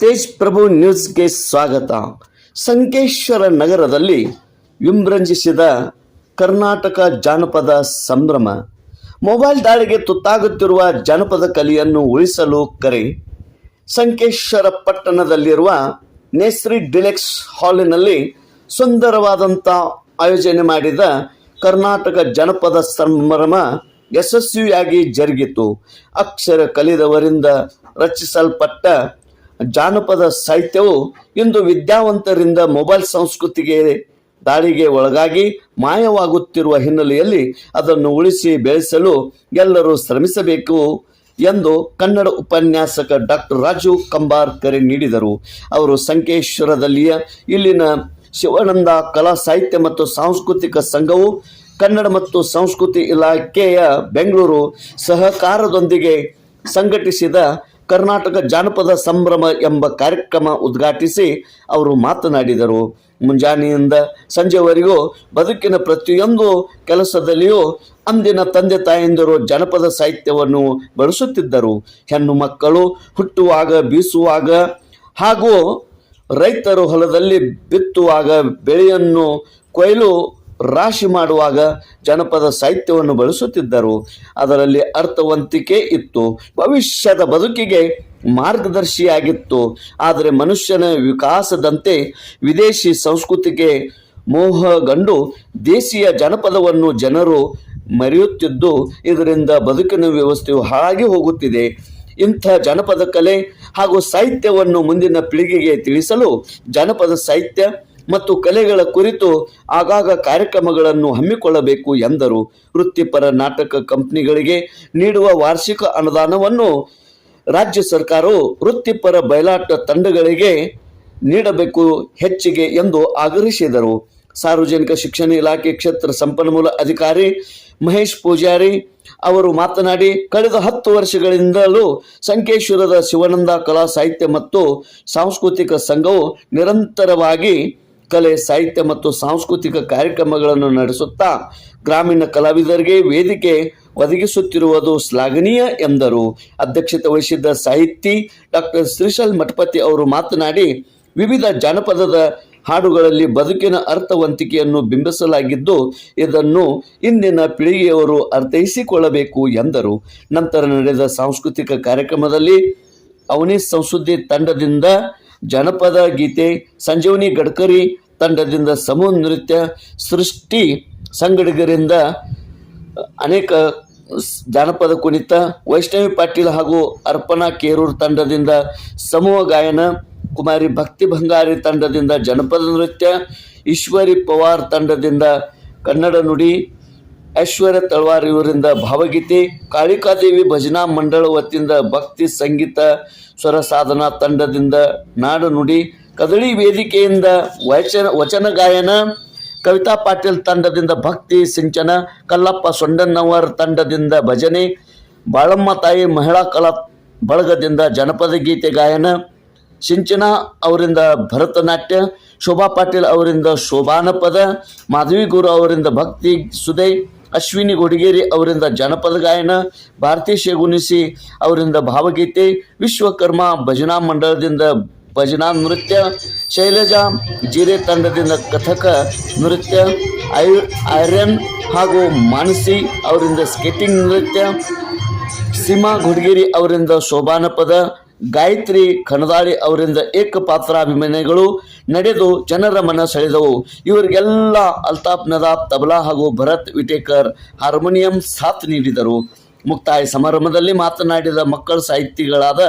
ತೇಜ್ ಪ್ರಭು ನ್ಯೂಸ್ಗೆ ಸ್ವಾಗತ. ಸಂಕೇಶ್ವರ ನಗರದಲ್ಲಿ ವಿಮ್ರಂಜಿಸಿದ ಕರ್ನಾಟಕ ಜಾನಪದ ಸಂಭ್ರಮ. ಮೊಬೈಲ್ ದಾಳಿಗೆ ತುತ್ತಾಗುತ್ತಿರುವ ಜಾನಪದ ಕಲೆಯನ್ನು ಉಳಿಸಲು ಕರೆ. ಸಂಕೇಶ್ವರ ಪಟ್ಟಣದಲ್ಲಿರುವ ನೇಸ್ರಿ ಡಿಲೆಕ್ಸ್ ಹಾಲಿನಲ್ಲಿ ಸುಂದರವಾದಂಥ ಆಯೋಜನೆ ಮಾಡಿದ ಕರ್ನಾಟಕ ಜನಪದ ಸಂಭ್ರಮ ಯಶಸ್ವಿಯಾಗಿ ಜರುಗಿತು. ಅಕ್ಷರ ಕಲಿದವರಿಂದ ರಚಿಸಲ್ಪಟ್ಟ ಜಾನಪದ ಸಾಹಿತ್ಯವು ಇಂದು ವಿದ್ಯಾವಂತರಿಂದ ಮೊಬೈಲ್ ಸಂಸ್ಕೃತಿಗೆ ದಾಳಿಗೆ ಒಳಗಾಗಿ ಮಾಯವಾಗುತ್ತಿರುವ ಹಿನ್ನೆಲೆಯಲ್ಲಿ ಅದನ್ನು ಉಳಿಸಿ ಬೆಳೆಸಲು ಎಲ್ಲರೂ ಶ್ರಮಿಸಬೇಕು ಎಂದು ಕನ್ನಡ ಉಪನ್ಯಾಸಕ ಡಾಕ್ಟರ್ ರಾಜು ಕಂಬಾರ್ ಕರೆ ನೀಡಿದರು. ಅವರು ಸಂಕೇಶ್ವರದಲ್ಲಿಯ ಇಲ್ಲಿನ ಶಿವಾನಂದ ಕಲಾ ಸಾಹಿತ್ಯ ಮತ್ತು ಸಾಂಸ್ಕೃತಿಕ ಸಂಘವು ಕನ್ನಡ ಮತ್ತು ಸಂಸ್ಕೃತಿ ಇಲಾಖೆಯ ಬೆಂಗಳೂರು ಸಹಕಾರದೊಂದಿಗೆ ಸಂಘಟಿಸಿದ ಕರ್ನಾಟಕ ಜಾನಪದ ಸಂಭ್ರಮ ಎಂಬ ಕಾರ್ಯಕ್ರಮ ಉದ್ಘಾಟಿಸಿ ಅವರು ಮಾತನಾಡಿದರು. ಮುಂಜಾನೆಯಿಂದ ಸಂಜೆವರೆಗೂ ಬದುಕಿನ ಪ್ರತಿಯೊಂದು ಕೆಲಸದಲ್ಲಿಯೂ ಅಂದಿನ ತಂದೆ ತಾಯಂದಿರು ಜನಪದ ಸಾಹಿತ್ಯವನ್ನು ಬಳಸುತ್ತಿದ್ದರು. ಹೆಣ್ಣು ಮಕ್ಕಳು ಹುಟ್ಟುವಾಗ, ಬೀಸುವಾಗ ಹಾಗೂ ರೈತರು ಹೊಲದಲ್ಲಿ ಬಿತ್ತುವಾಗ, ಬೆಳೆಯನ್ನು ಕೊಯ್ಲು ರಾಶಿ ಮಾಡುವಾಗ ಜನಪದ ಸಾಹಿತ್ಯವನ್ನು ಬಳಸುತ್ತಿದ್ದರು. ಅದರಲ್ಲಿ ಅರ್ಥವಂತಿಕೆ ಇತ್ತು. ಭವಿಷ್ಯದ ಬದುಕಿಗೆ ಮಾರ್ಗದರ್ಶಿಯಾಗಿತ್ತು. ಆದರೆ ಮನುಷ್ಯನ ವಿಕಾಸದಂತೆ ವಿದೇಶಿ ಸಂಸ್ಕೃತಿಗೆ ಮೋಹಗಂಡು ದೇಶೀಯ ಜನಪದವನ್ನು ಜನರು ಮರೆಯುತ್ತಿದ್ದು, ಇದರಿಂದ ಬದುಕಿನ ವ್ಯವಸ್ಥೆಯು ಹಾಳಾಗಿ ಹೋಗುತ್ತಿದೆ. ಇಂಥ ಜನಪದ ಕಲೆ ಹಾಗೂ ಸಾಹಿತ್ಯವನ್ನು ಮುಂದಿನ ಪೀಳಿಗೆಗೆ ತಿಳಿಸಲು ಜನಪದ ಸಾಹಿತ್ಯ ಮತ್ತು ಕಲೆಗಳ ಕುರಿತು ಆಗಾಗ ಕಾರ್ಯಕ್ರಮಗಳನ್ನು ಹಮ್ಮಿಕೊಳ್ಳಬೇಕು ಎಂದರು. ವೃತ್ತಿಪರ ನಾಟಕ ಕಂಪನಿಗಳಿಗೆ ನೀಡುವ ವಾರ್ಷಿಕ ಅನುದಾನವನ್ನು ರಾಜ್ಯ ಸರ್ಕಾರವು ವೃತ್ತಿಪರ ಬಯಲಾಟ ತಂಡಗಳಿಗೆ ನೀಡಬೇಕು ಹೆಚ್ಚಿಗೆ ಎಂದು ಆಗ್ರಹಿಸಿದರು. ಸಾರ್ವಜನಿಕ ಶಿಕ್ಷಣ ಇಲಾಖೆ ಕ್ಷೇತ್ರ ಸಂಪನ್ಮೂಲ ಅಧಿಕಾರಿ ಮಹೇಶ್ ಪೂಜಾರಿ ಅವರು ಮಾತನಾಡಿ, ಕಳೆದ ಹತ್ತು ವರ್ಷಗಳಿಂದಲೂ ಸಂಕೇಶ್ವರದ ಶಿವಾನಂದ ಕಲಾ ಸಾಹಿತ್ಯ ಮತ್ತು ಸಾಂಸ್ಕೃತಿಕ ಸಂಘವು ನಿರಂತರವಾಗಿ ಕಲೆ, ಸಾಹಿತ್ಯ ಮತ್ತು ಸಾಂಸ್ಕೃತಿಕ ಕಾರ್ಯಕ್ರಮಗಳನ್ನು ನಡೆಸುತ್ತಾ ಗ್ರಾಮೀಣ ಕಲಾವಿದರಿಗೆ ವೇದಿಕೆ ಒದಗಿಸುತ್ತಿರುವುದು ಶ್ಲಾಘನೀಯ ಎಂದರು. ಅಧ್ಯಕ್ಷತೆ ವಹಿಸಿದ್ದ ಸಾಹಿತಿ ಡಾಕ್ಟರ್ ಶ್ರೀಶಲ್ ಮಠಪತಿ ಅವರು ಮಾತನಾಡಿ, ವಿವಿಧ ಜಾನಪದದ ಹಾಡುಗಳಲ್ಲಿ ಬದುಕಿನ ಅರ್ಥವಂತಿಕೆಯನ್ನು ಬಿಂಬಿಸಲಾಗಿದ್ದು, ಇದನ್ನು ಇಂದಿನ ಪೀಳಿಗೆಯವರು ಅರ್ಥೈಸಿಕೊಳ್ಳಬೇಕು ಎಂದರು. ನಂತರ ನಡೆದ ಸಾಂಸ್ಕೃತಿಕ ಕಾರ್ಯಕ್ರಮದಲ್ಲಿ ಅವನಿ ಸಂಸುದ್ದಿ ತಂಡದಿಂದ ಜನಪದ ಗೀತೆ, ಸಂಜೀವನಿ ಗಡ್ಕರಿ ತಂಡದಿಂದ ಸಮೂಹ ನೃತ್ಯ ಸೃಷ್ಟಿ ಸಂಗಡಿಗರಿಂದ ಅನೇಕ ಜಾನಪದ ಕುಣಿತ, ವೈಷ್ಣವಿ ಪಾಟೀಲ್ ಹಾಗೂ ಅರ್ಪಣಾ ಕೇರೂರ್ ತಂಡದಿಂದ ಸಮೂಹ ಗಾಯನ, ಕುಮಾರಿ ಭಕ್ತಿ ಭಂಗಾರಿ ತಂಡದಿಂದ ಜನಪದ ನೃತ್ಯ, ಈಶ್ವರಿ ಪವಾರ್ ತಂಡದಿಂದ ಕನ್ನಡ ನುಡಿ, ಐಶ್ವರ್ಯ ತಳವಾರ್ ಇವರಿಂದ ಭಾವಗೀತೆ, ಕಾಳಿಕಾದೇವಿ ಭಜನಾ ಮಂಡಳ ವತಿಯಿಂದ ಭಕ್ತಿ ಸಂಗೀತ ಸ್ವರ ಸಾಧನಾ ತಂಡದಿಂದ ನಾಡು ನುಡಿ ಕದಳಿ ವೇದಿಕೆಯಿಂದ ವಚನ ವಚನ ಗಾಯನ, ಕವಿತಾ ಪಾಟೀಲ್ ತಂಡದಿಂದ ಭಕ್ತಿ ಸಿಂಚನ, ಕಲ್ಲಪ್ಪ ಸೊಂಡನ್ನವರ್ ತಂಡದಿಂದ ಭಜನೆ, ಬಾಳಮ್ಮ ತಾಯಿ ಮಹಿಳಾ ಕಲಾ ಬಳಗದಿಂದ ಜನಪದ ಗೀತೆ ಗಾಯನ, ಸಿಂಚನ ಅವರಿಂದ ಭರತನಾಟ್ಯ, ಶೋಭಾ ಪಾಟೀಲ್ ಅವರಿಂದ ಶೋಭಾನಪದ, ಮಾಧವಿ ಗುರು ಅವರಿಂದ ಭಕ್ತಿ ಸುದೈ, ಅಶ್ವಿನಿ ಗುಡಿಗೇರಿ ಅವರಿಂದ ಜನಪದ ಗಾಯನ, ಭಾರತಿ ಶೇಗುನಿಸಿ ಅವರಿಂದ ಭಾವಗೀತೆ, ವಿಶ್ವಕರ್ಮ ಭಜನಾ ಮಂಡಳದಿಂದ ಭಜನಾ ನೃತ್ಯ, ಶೈಲಜಾ, ಜೀರೆ ತಂಡದಿಂದ ಕಥಕ ನೃತ್ಯ ಐ ಐರನ್ ಹಾಗೂ ಮಾನಸಿ ಅವರಿಂದ ಸ್ಕೇಟಿಂಗ್ ನೃತ್ಯ, ಸೀಮಾ ಗುಡ್ಗೇರಿ ಅವರಿಂದ ಶೋಭಾನಪದ, ಗಾಯತ್ರಿ ಖಣದಾಳಿ ಅವರಿಂದ ಏಕಪಾತ್ರಾಭಿಮಾನಿಗಳು ನಡೆದು ಜನರ ಮನ ಸೆಳೆದವು. ಇವರಿಗೆಲ್ಲ ಅಲ್ತಾಫ್ ನದಾಬ್ ತಬಲಾ ಹಾಗೂ ಭರತ್ ವಿಟೇಕರ್ ಹಾರ್ಮೋನಿಯಂ ಸಾಥ್ ನೀಡಿದರು. ಮುಕ್ತಾಯ ಸಮಾರಂಭದಲ್ಲಿ ಮಾತನಾಡಿದ ಮಕ್ಕಳ ಸಾಹಿತಿಗಳಾದ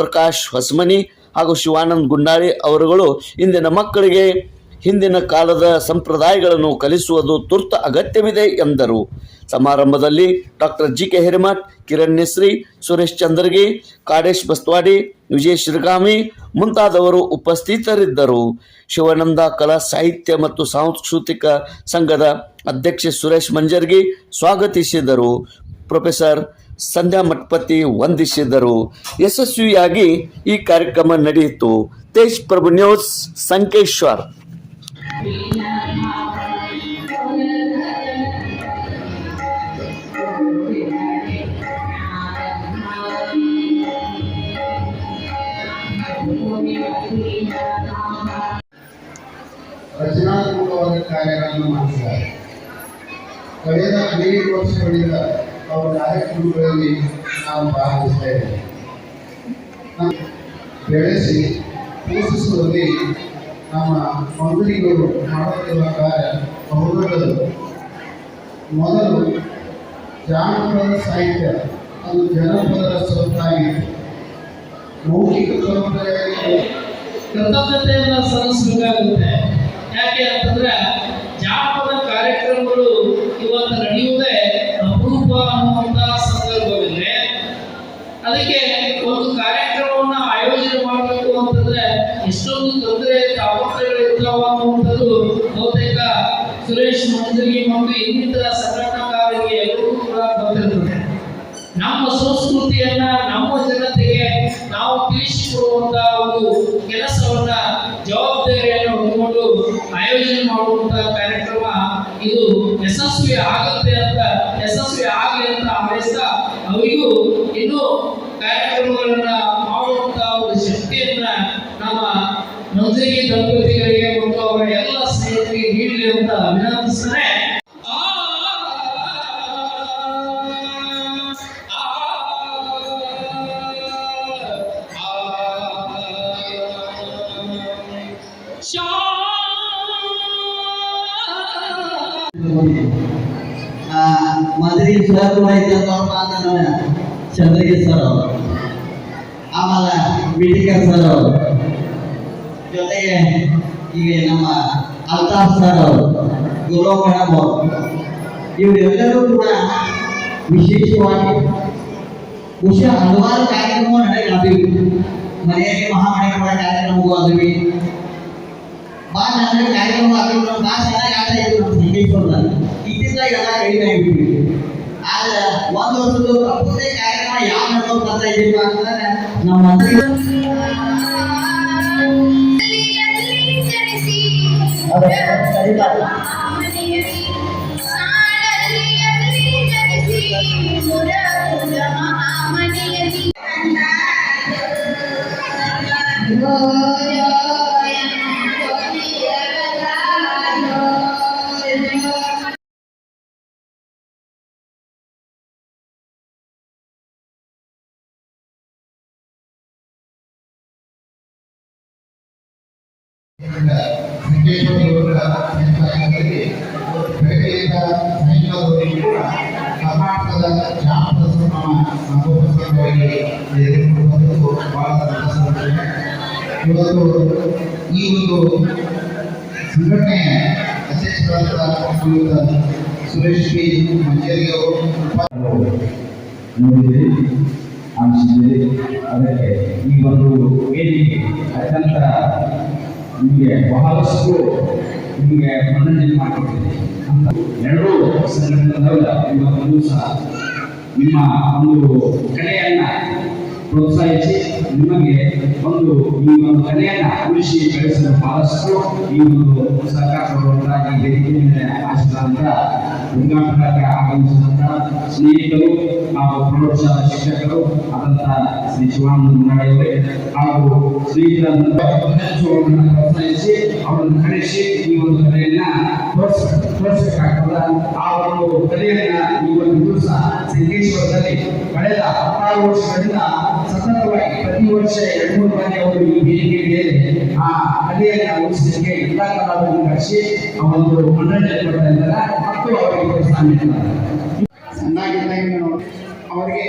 ಪ್ರಕಾಶ್ ಹೊಸಮನಿ ಹಾಗೂ ಶಿವಾನಂದ್ ಗುಂಡಾರಿ ಅವರುಗಳು ಇಂದಿನ ಮಕ್ಕಳಿಗೆ ಹಿಂದಿನ ಕಾಲದ ಸಂಪ್ರದಾಯಗಳನ್ನು ಕಲಿಸುವುದು ತುರ್ತು ಅಗತ್ಯವಿದೆ ಎಂದರು. ಸಮಾರಂಭದಲ್ಲಿ doctor G K Hiremath, Kiran Nesri, Suresh Chandragi, Kadesh Baswadi, Vijay Shiragami ಮುಂತಾದವರು ಉಪಸ್ಥಿತರಿದ್ದರು. ಶಿವಾನಂದ ಕಲಾ ಸಾಹಿತ್ಯ ಮತ್ತು ಸಾಂಸ್ಕೃತಿಕ ಸಂಘದ ಅಧ್ಯಕ್ಷ ಸುರೇಶ್ ಮಂಜರ್ಗಿ ಸ್ವಾಗತಿಸಿದರು. ಪ್ರೊಫೆಸರ್ ಸಂಧ್ಯಾ ಮಠಪತಿ ವಂದಿಸಿದರು. ಯಶಸ್ವಿಯಾಗಿ ಈ ಕಾರ್ಯಕ್ರಮ ನಡೆಯಿತು. ತೇಜ್ ಪ್ರಭು ನ್ಯೂಸ್, ಸಂಕೇಶ್ವರ್. ರಚನಾತ್ಮಕವಾದ ಕಾರ್ಯಗಳನ್ನು ಮಾಡಿದ್ದಾರೆ. ಕಳೆದ ಅನೇಕ ವರ್ಷಗಳಿಂದ ಅವರ ಕಾರ್ಯಕ್ರಮಗಳಲ್ಲಿ ನಾವು ಭಾಗವಹಿಸ್ತಾ ಇದ್ದೇವೆ. ಬೆಳೆಸಿ, ಪೋಷಿಸುವಲ್ಲಿ ನಮ್ಮ ಮಂತ್ರಿಗಳು ಮಾಡುತ್ತಿರುವ ಕಾರ್ಯ ಬಹುದೊಡ್ಡದು ಮೊದಲು ಜಾನಪದ ಸಾಹಿತ್ಯ, ಅದು ಜನಪದರ ಸ್ವತ್ತಾಗಿತ್ತು ಮೌಖಿಕ ಪರಂಪರೆಯಾಗಿ ಕೃತಜ್ಞತೆಯನ್ನ ಸಲ್ಲಿಸಬೇಕಾಗುತ್ತೆ. ಯಾಕೆ ಅಂತಂದ್ರೆ ಜಾನಪದ ಕಾರ್ಯಕ್ರಮಗಳು ಇವತ್ತು ನಡೆಯುವುದೇ ನಮ್ಮ ಸಂಸ್ಕೃತಿಯನ್ನ, ನಮ್ಮ ಜನತೆಗೆ ನಾವು ತಿಳಿಸಿಕೊಡುವಂತ ಒಂದು ಕೆಲಸವನ್ನ, ಜವಾಬ್ದಾರಿಯನ್ನು ಹೊಂದಿಕೊಂಡು ಆಯೋಜನೆ ಮಾಡುವಂತ ಕಾರ್ಯಕ್ರಮ ಇದು. ಯಶಸ್ವಿ ಆಗುತ್ತೆ ಅಂತ, ಯಶಸ್ವಿ ಆಗಲಿ ಅಂತ ಹಾರೈಸ್ತಾ ಅವರಿಗೂ ಇನ್ನೂ ಕಾರ್ಯಕ್ರಮಗಳನ್ನ ಮಾಡುವಂತ ಒಂದು ಶಕ್ತಿಯನ್ನ ನಮ್ಮ ಮಂಜರಿ ದಂಪತಿಗಳಿಗೆ ಮತ್ತು ಅವರ ಎಲ್ಲ ಸ್ನೇಹಿತರಿಗೆ ನೀಡಲಿ ಅಂತ ವಿನಂತಿಸ್ತಾರೆ ಮದ್ರಿ ಸರ್ ಕೂಡ ಇದ್ದಂತ ಚಂದ್ರಗಿ ಸರ್ ಅವರು. ಆಮೇಲೆ ಬಿಟಿಕರ್ ಸರ್ ಅವರು. ಜೊತೆಗೆ ಈಗ ನಮ್ಮ ಅಲ್ತಾಫ್ ಸರ್ ಅವರು, ಗುಲಾಮ್ ಮೇಡಮ್ ಇವರೆಲ್ಲರೂ ಕೂಡ ವಿಶೇಷವಾಗಿ ಬಹುಶಃ ಹಲವಾರು ಕಾರ್ಯಕ್ರಮ ನಡೆಯಲಾಗಿವೆ ಮನೆಯಲ್ಲಿ ಮಹಾಮನೆ ಕೂಡ ಕಾರ್ಯಕ್ರಮಗಳು ಆದ್ವಿ. ಭಾಳ ಅಂದ್ರೆ ಕಾರ್ಯಕ್ರಮ ಆಗ್ತದ ನಮ್ಮ ಭಾಷೆ ಆಟ ಇದ್ರು ನಮ್ಮ ಸಂಗೀತದಲ್ಲಿ ಇದ್ದಿದ್ದಾಗ ಎಲ್ಲ ಕಡಿಮೆ ಆಗಿಬಿಟ್ಟಿವಿ ಆದ್ರೆ ಒಂದು ವರ್ಷದ ಕಾರ್ಯಕ್ರಮ ಯಾವ ನಡೆದೋ ಬರ್ತಾ ಇದ್ದೀವಿ ಅಂತಂದ್ರೆ ನಮ್ಮ ಮಂತ್ರಿ ಇವತ್ತು ಈ ಒಂದು ಸಂಘಟನೆಯ ಅಧ್ಯಕ್ಷರಾದ ಶ್ರೀಯುತ ಸುರೇಶ್ ಬಿ ಅವರು ನೋಡಿದಿರಿ ಅನಿಸಿದಿರಿ ಅದಕ್ಕೆ ಈ ಒಂದು ವೇದಿಕೆ, ಅತ್ಯಂತ ನಿಮಗೆ ಬಹಳಷ್ಟು ನಿಮಗೆ ಮನರಂಜನೆ ಮಾಡಿಕೊಟ್ಟಿದೆ. ಎರಡೂ ಸಂಘಟನೆಗಳಲ್ಲ ಇವತ್ತು ಸಹ ನಿಮ್ಮ ಒಂದು ಕಲೆಯನ್ನ ಪ್ರೋತ್ಸಾಹಿಸಿ ನಿಮಗೆ ಒಂದು ಈ ಒಂದು ಕಲೆಯನ್ನ ಉಳಿಸಿ ಬೆಳೆಸಲು ಬಹಳಷ್ಟು ಈ ಒಂದು ಸರ್ಕಾರ ಕೊಡುವಂತಹ ಈ ವೇದಿಕೆ ಮೇಲೆ ಆಗಮಿಸಿದಂತ ಸ್ನೇಹಿತರು ಹಾಗೂ ಪ್ರೌಢಶಾಲಾ ಶಿಕ್ಷಕರು ಆದಂತಹ ಶ್ರೀ ಶಿವಾನಂದ ಮುನ್ನಡೆಯವರೇ ಹಾಗೂ ಸ್ನೇಹಿತರನ್ನು ಪ್ರೋತ್ಸಾಹಿಸಿ ಅವರನ್ನು ಕರೆಸಿ ಈ ಒಂದು ಕಲೆಯನ್ನ ತೋರಿಸ ತೋರಿಸಬೇಕಾಗ್ತದ? ಆ ಒಂದು ಕಲೆಯನ್ನ ಈ ಒಂದು ದಿವಸ ಸಂಕೇಶ್ವರದಲ್ಲಿ ಕಳೆದ ಹತ್ತಾರು ವರ್ಷಗಳಿಂದ ಸತತವಾಗಿ ಪ್ರತಿ ವರ್ಷ ಎರಡು ಮೂರು ಬಾರಿ ಅವರು ಈ ವೇದಿಕೆಯಲ್ಲಿ ಆ ಕಲೆಯನ್ನು ಉಳಿಸಲಿಕ್ಕೆ ಎಲ್ಲ ಕಲಾವಿದರನ್ನು ಕರೆಸಿ, ಆ ಮನ್ನಣೆ ಮತ್ತು ಅವರಿಗೆ ಪ್ರೋತ್ಸಾಹ ನೀಡ್ತಾರೆ. ಅವರಿಗೆ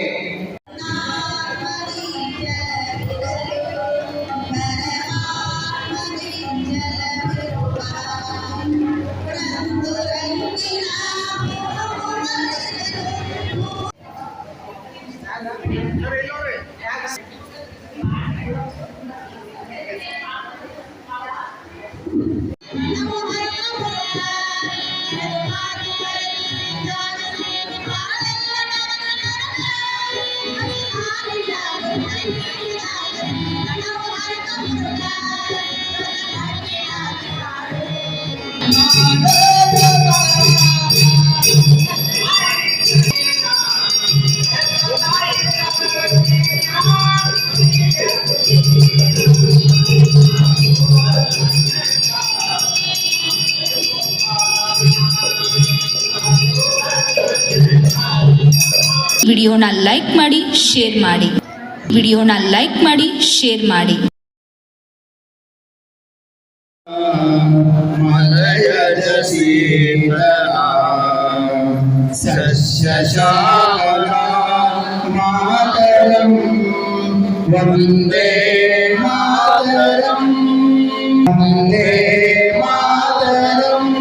वीडियोन लाइक शेर वीडियोन लाइक शेर मलयसी सस्य वन्दे